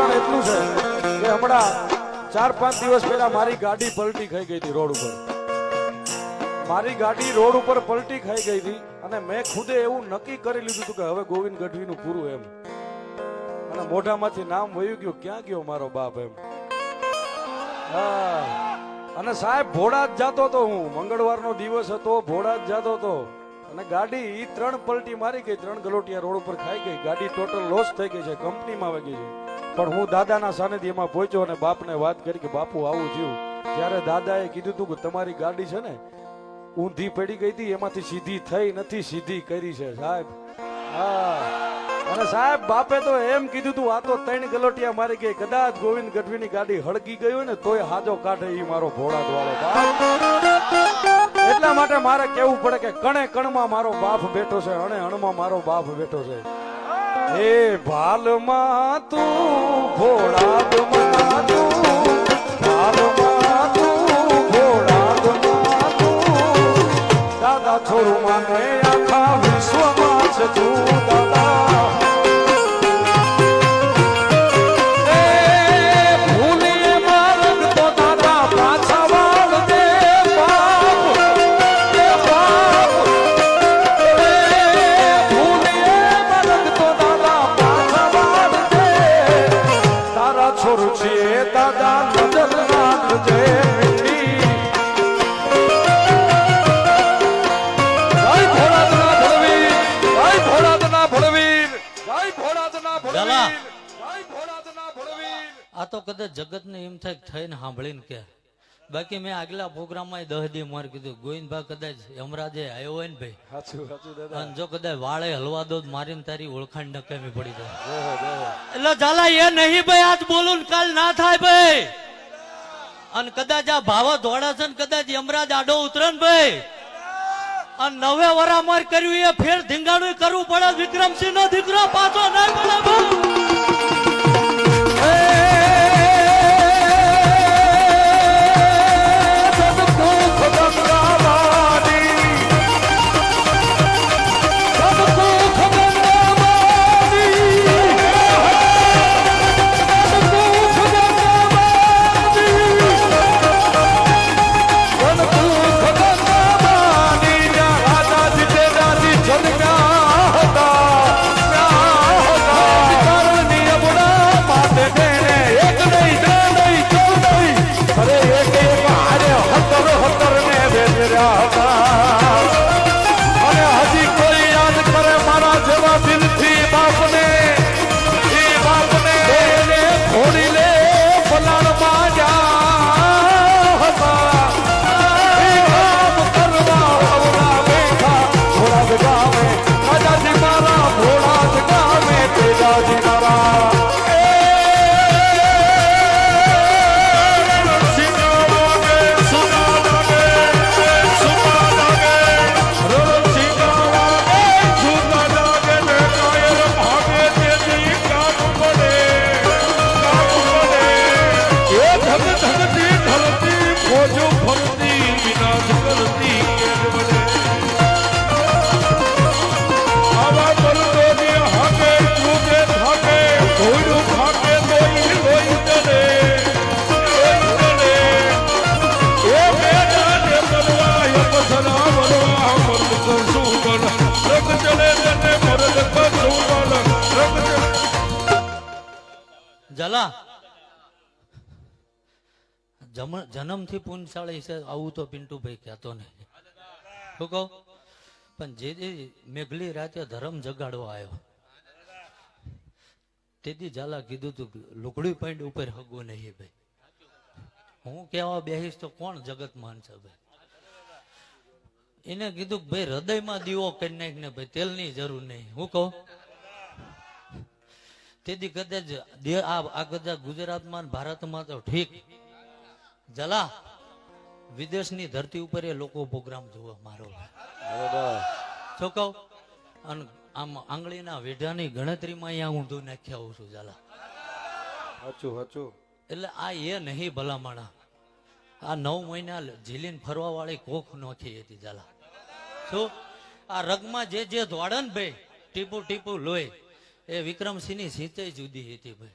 એટલું છે કે હમણાં ચાર પાંચ દિવસ પહેલા મારી ગાડી પલટી ખાઈ ગઈ હતી રોડ ઉપર. મારી ગાડી રોડ ઉપર પલટી ખાઈ ગઈ હતી અને મેં ખુદે એવું નક્કી કરી લીધું હતું કે હવે ગોવિંદ ગઢવીનું પૂરું એમ. અને મોઢામાંથી નામ વયું ગયું, ક્યાં ગયો મારો બાપ એમ? હા. અને સાહેબ ભોળા જ જાતો હતો હું. મંગળવારનો દિવસ હતો ભોળા જ જાતો હતો. અને ગાડી ઈ ત્રણ પલટી મારી ગઈ, ત્રણ ગલોટિયા રોડ ઉપર ખાઈ ગઈ. ગાડી ટોટલ લોસ થઈ ગઈ છે, કંપનીમાં વાગી છે. પણ હું દાદાના સાનિધ્યમાં પહોંચ્યો અને બાપને વાત કરી કે બાપુ, આવું થયું. ત્યારે દાદાએ કીધું હતું કે તમારી ગાડી છે ને ઊંધી પડી ગઈ હતી, એમાંથી સીધી થઈ નથી, સીધી કરી છે, સાહેબ. હા. અને સાહેબ, બાપે તો એમ કીધું તું, આ તો ત્રણ ગલોટિયા મારી ગઈ. કદાચ ગોવિંદ ગઢવીની ગાડી હળગી ગઈ હોય ને, તોય હાજો કાઢે એ મારો ભોળા વાળો એટલા માટે મારે કેવું પડે કે કણે કણમાં મારો બાપ બેઠો છે, અણે અણમાં મારો બાપ બેઠો છે. હે ભાલમાં તું ભોળાદમાં તું ભાલમાં તો કદાચ જગતને એમ થાય થઈને સાંભળીને કે. બાકી મેં આગલા પ્રોગ્રામમાં દહ દી માર કીધું ગોવિંદભાઈ કદાચ યમરાજે આવ્યો હોય ને ભાઈ? અને જો કદાચ વાળે હલવા દો મારીને તારી ઓળખાણ નકામી પડી જાય. એટલે ઝાલા એ નહીં ભાઈ આજ બોલું કાલ ના થાય ભાઈ. અને કદાચ આ ભાવા ધોળા છે ને કદાચ યમરાજ આડો ઉતરે ને ભાઈ. અને નવે વરામાર કર્યું એ ફેર ધીંગાણું કરવું પડે વિક્રમસિંહ નો દીકરો પાછો નહીં પડે જલા. જન્મથી પુનશાળી છે, આવું તો પિન્ટુભાઈ કહેતો નહીં. શું કહું? પણ જે મેઘલી રાતે ધર્મ જગાડવા આવ્યો. તેથી ઝાલા કીધું તું લુકડી પેન્ટ ઉપર હગવું નહીં ભાઈ. હું કેવા બેહીશ તો કોણ જગત માનશે ભાઈ? એને કીધું ભાઈ હૃદયમાં દીવો કરી નાખ ને ભાઈ, તેલની જરૂર નહીં. હું કહું? તેથી કદાચ આ આ કદાચ ગુજરાતમાં ભારતમાં તો ઠીક. જલા વિદેશની ધરતી ઉપર એ લોકો પ્રોગ્રામ જોવે મારો. શું કહું? અને આમ આંગળીના વેઢાની ગણતરીમાં અહીંયા ઊંધું નાખ્યા આવું છું જલા. સાચું સાચું. એટલે આ એ નહીં ભલામણા. આ નવ મહિના ઝીલીને ફરવા વાળી કોખ નોખી હતી જલા. શું? આ રગમાં જે જે દોડે ને ભાઈ ટીપુ ટીપુ લોહી. એ વિક્રમસિંહની સિંચાઈ જુદી હતી ભાઈ.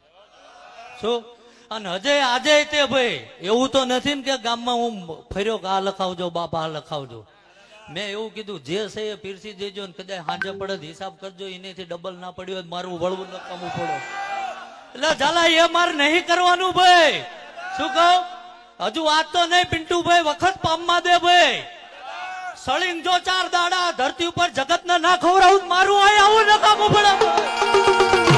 શું? અને હજે આજે તે ભાઈ, એવું તો નથી ને કે ગામમાં હું ફર્યો કે આ લખાવજો, બાપા આ લખાવજો. મેં એવું કીધું, જે છે એ પીરસી દેજો ને કદાચ હાજર પડે હિસાબ કરજો, એનેથી ડબલ ના પડ્યો મારું વળવું નકામું પડે. એટલે ઝાલા, એ મારે નહીં કરવાનું ભાઈ. શું કહું? હજુ વાત તો નહીં, પિન્ટુભાઈ, વખત પામમાં દે ભાઈ. સળિંગ જો ચાર દાડા ધરતી ઉપર જગત ના ખવડાવું મારું આય આવું નકામું પડે.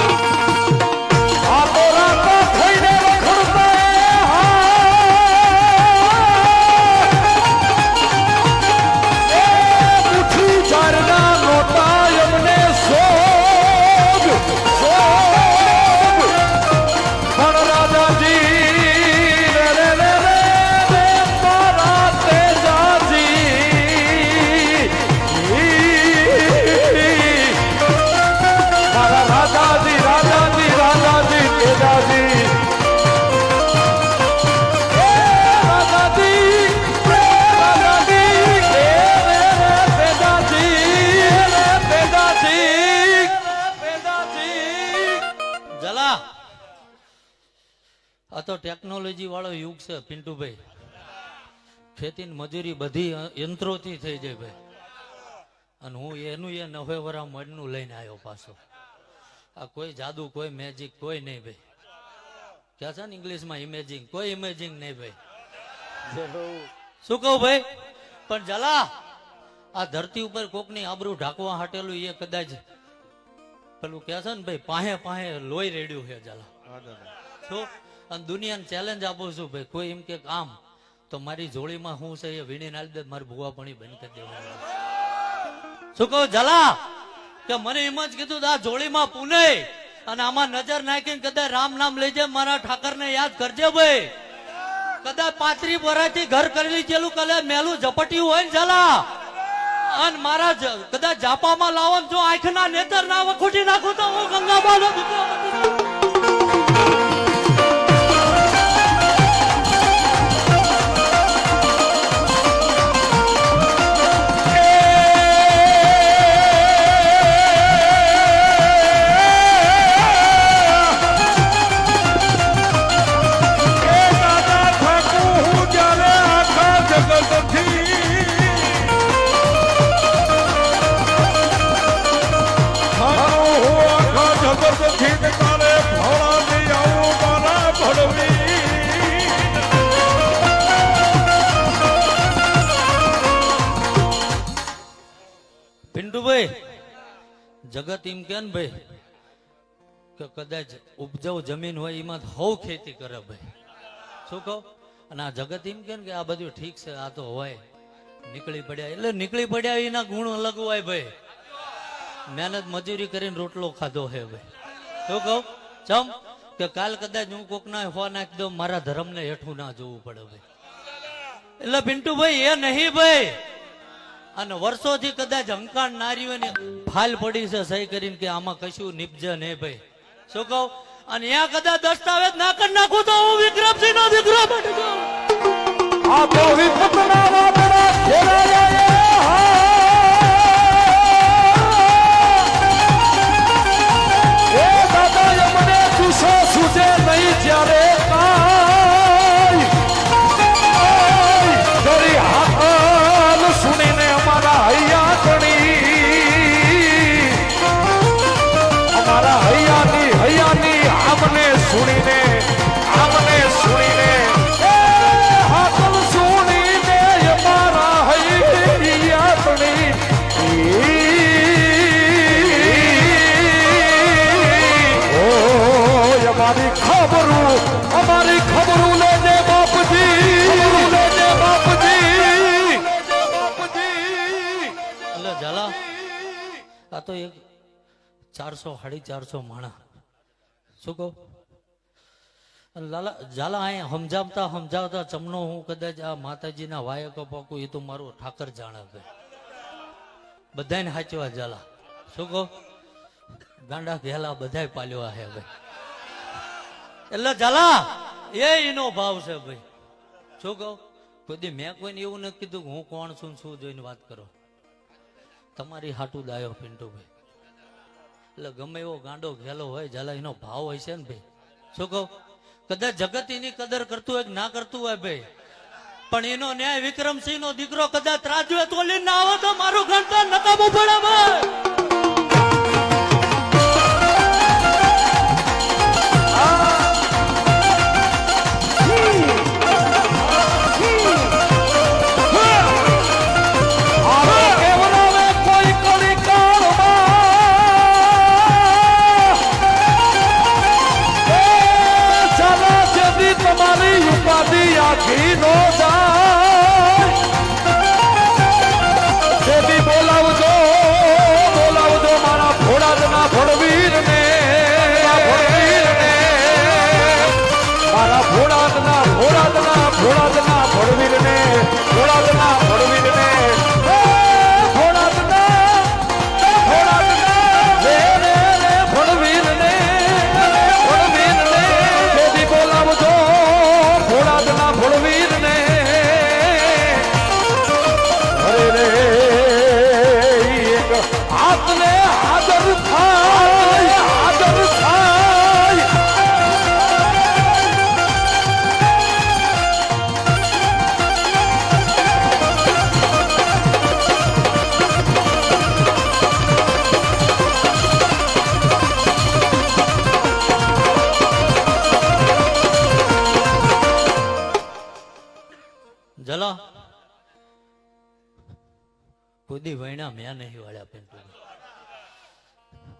જલા. આ તો ટેકનોલોજી વાળો યુગ છે, પિન્ટુભાઈ. ખેતી ને મજૂરી બધી યંત્રોથી થઈ જાય ભાઈ. અને હું એનું એ નવે વરા મડનું લઈને આવ્યો પાછો. આ કોઈ જાદુ, કોઈ મેજિક કોઈ નહીં ભાઈ. ક્યાં છે ને ઇંગ્લિશમાં ઇમેજિંગ કોઈ ઇમેજિંગ નહીં ભાઈ. શું કહું ભાઈ? પણ જલા, આ ધરતી ઉપર કોકની આબરૂ ઢાંકવા હાટેલું એ કદાચ પેલું કે છે ને ભાઈ પાહે પાહે લોહી રેડ્યું છે જલા શું અને દુનિયાને ચેલેન્જ આપું છું ભાઈ કોઈ એમ કે આમ તો મારી જોડીમાં હું છે એ વીણી નાલી દે મારી ભૂવા પણ બંધ કરી દેવાનું. શું કહું જલા કે મને એમ જ કીધું આ જોડીમાં પુને અને આમાં નજર નાખીને કદાચ રામ નામ લઈ જાય મારા ઠાકર ને યાદ કરજે ભાઈ. કદાચ પાંત્રી વર્ષથી ઘર કરેલી ચેલું કદાચ મેલું ઝપટ્યું હોય ને જલા અને મારા કદાચ જાપામાં લાવો જો આંખના નેતર ના વખોટી નાખું તો હું ગંગાબાનો દીકરો જગત એમ કે ને ભાઈ, કે કદાચ ઉપજાઉ જમીન હોય એમાં હવ ખેતી કરે ભાઈ. શું કહો? અને આ જગત એમ કે આ બધું ઠીક છે, આ તો હોય. નીકળી પડ્યા, એટલે નીકળી પડ્યા એના ગુણ અલગ હોય ભાઈ. મહેનત મજૂરી કરીને રોટલો ખાધો હે ભાઈ. શું કહો? ચમ? કે કાલ કદાચ હું કોક ના હોવા નાખી દઉં, મારા ધર્મને હેઠું ના જોવું પડે ભાઈ. એટલે પિન્ટુભાઈ, એ નહીં ભાઈ. અને વર્ષોથી કદાચ હંકાર નારીઓને ફાલ પડી છે સહી કરીને કે આમાં કશું નિપજે નહીં ભાઈ. શું કહું? અને ત્યાં કદાચ દસ્તાવેજ ના કરી નાખું તો હું વિક્રમસિંહ નો દીકરો બની સુણીને આમને સુણીને. એ હાકલ સુણીને અમારા હૈયા ગણી ઓય અમારી ખબરું અમારી ખબરું લેજે બાપજી. લેજે બાપજી બાપજી. એટલે ઝાલા આ તો એક ચારસો સાડી ચારસો માણા. શું કહું? લાલા, ઝાલા અહીંયા સમજાવતા સમજાવતા ચમનો હું કદાચ આ માતાજીના વાયકો પાકું, એ તો મારું ઠાકર જાણે ભાઈ બધાને હાચવા ઝાલા. શું કહો? ગાંડા ઘેલા બધા પાલ્યો હે ભાઈ. એટલે ઝાલા, એ એનો ભાવ છે ભાઈ. શું કહો? કોઈ મેં કોઈને એવું નથી કીધું હું કોણ છું શું જોઈને વાત કરો. તમારી હાટું દાયો પિન્ટુભાઈ એટલે ગમે એવો ગાંડો ઘેલો હોય, ઝાલા એનો ભાવ હોય છે ને ભાઈ. શું કહું? કદાચ જગત એની કદર કરતું હોય ના કરતું હોય ભાઈ. પણ એનો ન્યાય વિક્રમસિંહ નો દીકરો કદાચ રાજવે તોલી ના આવે તો મારું ઘર તો નકામું પડે ભાઈ.